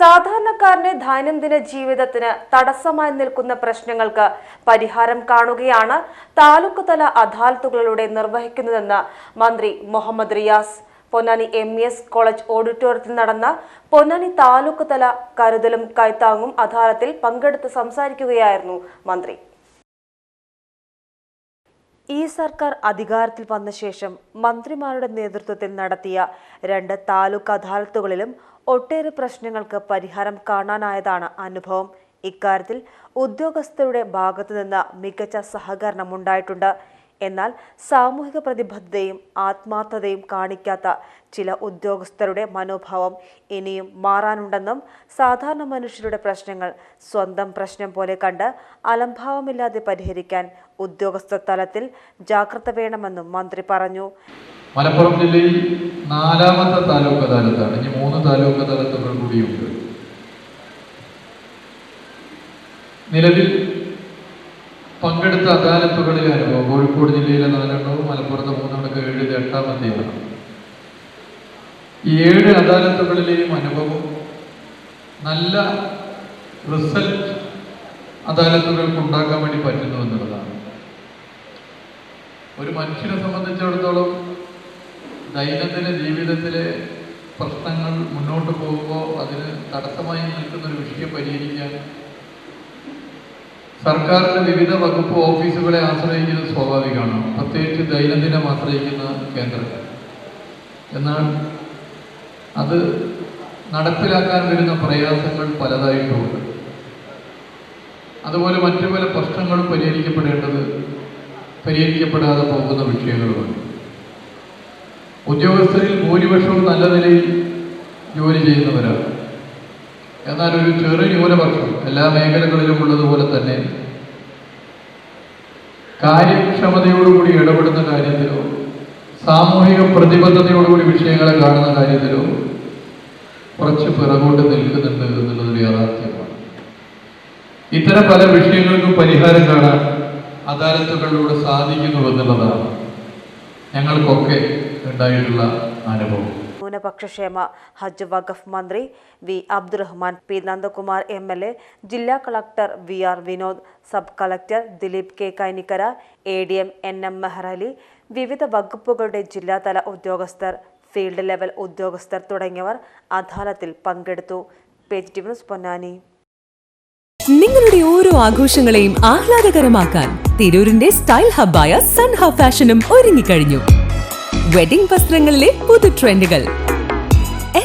സാധാരണക്കാരന്റെ ദൈനംദിന ജീവിതത്തിന് തടസ്സമായി നിൽക്കുന്ന പ്രശ്നങ്ങൾക്ക് പരിഹാരം കാണുകയാണ് താലൂക്ക് തല അദാലത്തുകളിലൂടെ നിർവഹിക്കുന്നതെന്ന് മന്ത്രി Muhammad Riyas. Ponnani M S college ഓഡിറ്റോറിയത്തിൽ നടന്ന പൊന്നാനി താലൂക്ക് തല കരുതലും കൈത്താങ്ങും അദാലത്തിൽ പങ്കെടുത്ത് സംസാരിക്കുകയായിരുന്നു മന്ത്രി. ഈ സർക്കാർ അധികാരത്തിൽ വന്ന ശേഷം മന്ത്രിമാരുടെ നേതൃത്വത്തിൽ നടത്തിയ രണ്ട് താലൂക്ക് അദാലത്തുകളിലും ഒട്ടേറെ പ്രശ്നങ്ങൾക്ക് പരിഹാരം കാണാനായതാണ് അനുഭവം. ഇക്കാര്യത്തിൽ ഉദ്യോഗസ്ഥരുടെ ഭാഗത്തുനിന്ന് മികച്ച സഹകരണം ഉണ്ടായിട്ടുണ്ട്. എന്നാൽ സാമൂഹിക പ്രതിബദ്ധതയും ആത്മാർത്ഥതയും കാണിക്കാത്ത ചില ഉദ്യോഗസ്ഥരുടെ മനോഭാവം ഇനിയും മാറാനുണ്ടെന്നും സാധാരണ മനുഷ്യരുടെ പ്രശ്നങ്ങൾ സ്വന്തം പ്രശ്നം പോലെ കണ്ട് അലംഭാവമില്ലാതെ പരിഹരിക്കാൻ ഉദ്യോഗസ്ഥ തലത്തിൽ ജാഗ്രത വേണമെന്നും മന്ത്രി പറഞ്ഞു. മലപ്പുറം ജില്ലയിൽ നാലാമത്തെ താലൂക്ക് അദാലത്താണ്. ഇനി മൂന്ന് താലൂക്ക് അദാലത്തുകൾ കൂടിയുണ്ട്. നിലവിൽ പങ്കെടുത്ത അദാലത്തുകളിലെ അനുഭവം കോഴിക്കോട് ജില്ലയിലെ നാലെണ്ണവും മലപ്പുറത്ത് മൂന്നെണ്ണക്ക് ഏഴ് ഇത് എട്ടാമത്തെയാണ് ഈ ഏഴ് അദാലത്തുകളിലെയും അനുഭവം നല്ല റിസൾട്ട് അദാലത്തുകൾക്ക് ഉണ്ടാക്കാൻ വേണ്ടി പറ്റുന്നു എന്നുള്ളതാണ്. ഒരു മനുഷ്യനെ സംബന്ധിച്ചിടത്തോളം ദൈനംദിന ജീവിതത്തിലെ പ്രശ്നങ്ങൾ മുന്നോട്ട് പോകുമ്പോൾ അതിന് തടസ്സമായി നിൽക്കുന്ന ഒരു വിഷയം പരിഹരിക്കാൻ സർക്കാരിന്റെ വിവിധ വകുപ്പ് ഓഫീസുകളെ ആശ്രയിക്കുന്നത് സ്വാഭാവികമാണ്. പ്രത്യേകിച്ച് ദൈനംദിനം ആശ്രയിക്കുന്ന കേന്ദ്രം. എന്നാൽ അത് നടപ്പിലാക്കാൻ വരുന്ന പ്രയാസങ്ങൾ പലതായിട്ടുമുണ്ട്. അതുപോലെ മറ്റു പല പ്രശ്നങ്ങളും പരിഹരിക്കപ്പെടേണ്ടത് പരിഹരിക്കപ്പെടാതെ പോകുന്ന വിഷയങ്ങളുമാണ് ഉദ്യോഗസ്ഥരിൽ ഭൂരിപക്ഷവും നല്ല നിലയിൽ ജോലി ചെയ്യുന്നവരാണ്. എന്നാൽ ഒരു ചെറു ന്യൂനപക്ഷം എല്ലാ മേഖലകളിലും ഉള്ളതുപോലെ തന്നെ. കാര്യക്ഷമതയോടുകൂടി ഇടപെടുന്ന കാര്യത്തിലോ സാമൂഹിക പ്രതിബദ്ധതയോടുകൂടി വിഷയങ്ങളെ കാണുന്ന കാര്യത്തിലോ കുറച്ച് പിറകോട്ട് നിൽക്കുന്നുണ്ട് എന്നുള്ളതൊരു യാഥാർത്ഥ്യമാണ്. ഇത്തരം പല വിഷയങ്ങൾക്കും പരിഹാരം കാണാൻ അദാലത്തുകളിലൂടെ സാധിക്കുന്നു എന്നുള്ളതാണ് ഞങ്ങൾക്കൊക്കെ ഉണ്ടായിട്ടുള്ള അനുഭവം. ന്യൂനപക്ഷക്ഷേമ ഹജ്ജ് വഖഫ് മന്ത്രി V Abdurahman P Nandakumar M L A ജില്ലാ collector V R Vinod sub collector Dileep K Kainikkara A D M N M Mehrali വിവിധ വകുപ്പുകളുടെ ജില്ലാതല ഉദ്യോഗസ്ഥർ ഫീൽഡ് ലെവൽ ഉദ്യോഗസ്ഥർ തുടങ്ങിയവർ അദാലത്തിൽ പങ്കെടുത്തു. പേജ് പൊന്നാനി. നിങ്ങളുടെ ഓരോ ആഘോഷങ്ങളെയും ആഹ്ലാദകരമാക്കാൻ തിരൂരിന്റെ സ്റ്റൈൽ ഹബ്ബായ സൺഹ ഫാഷനും ഒരുങ്ങിക്കഴിഞ്ഞു. വെഡിംഗ് വസ്ത്രങ്ങളിലെ പുതു ട്രെൻഡുകൾ.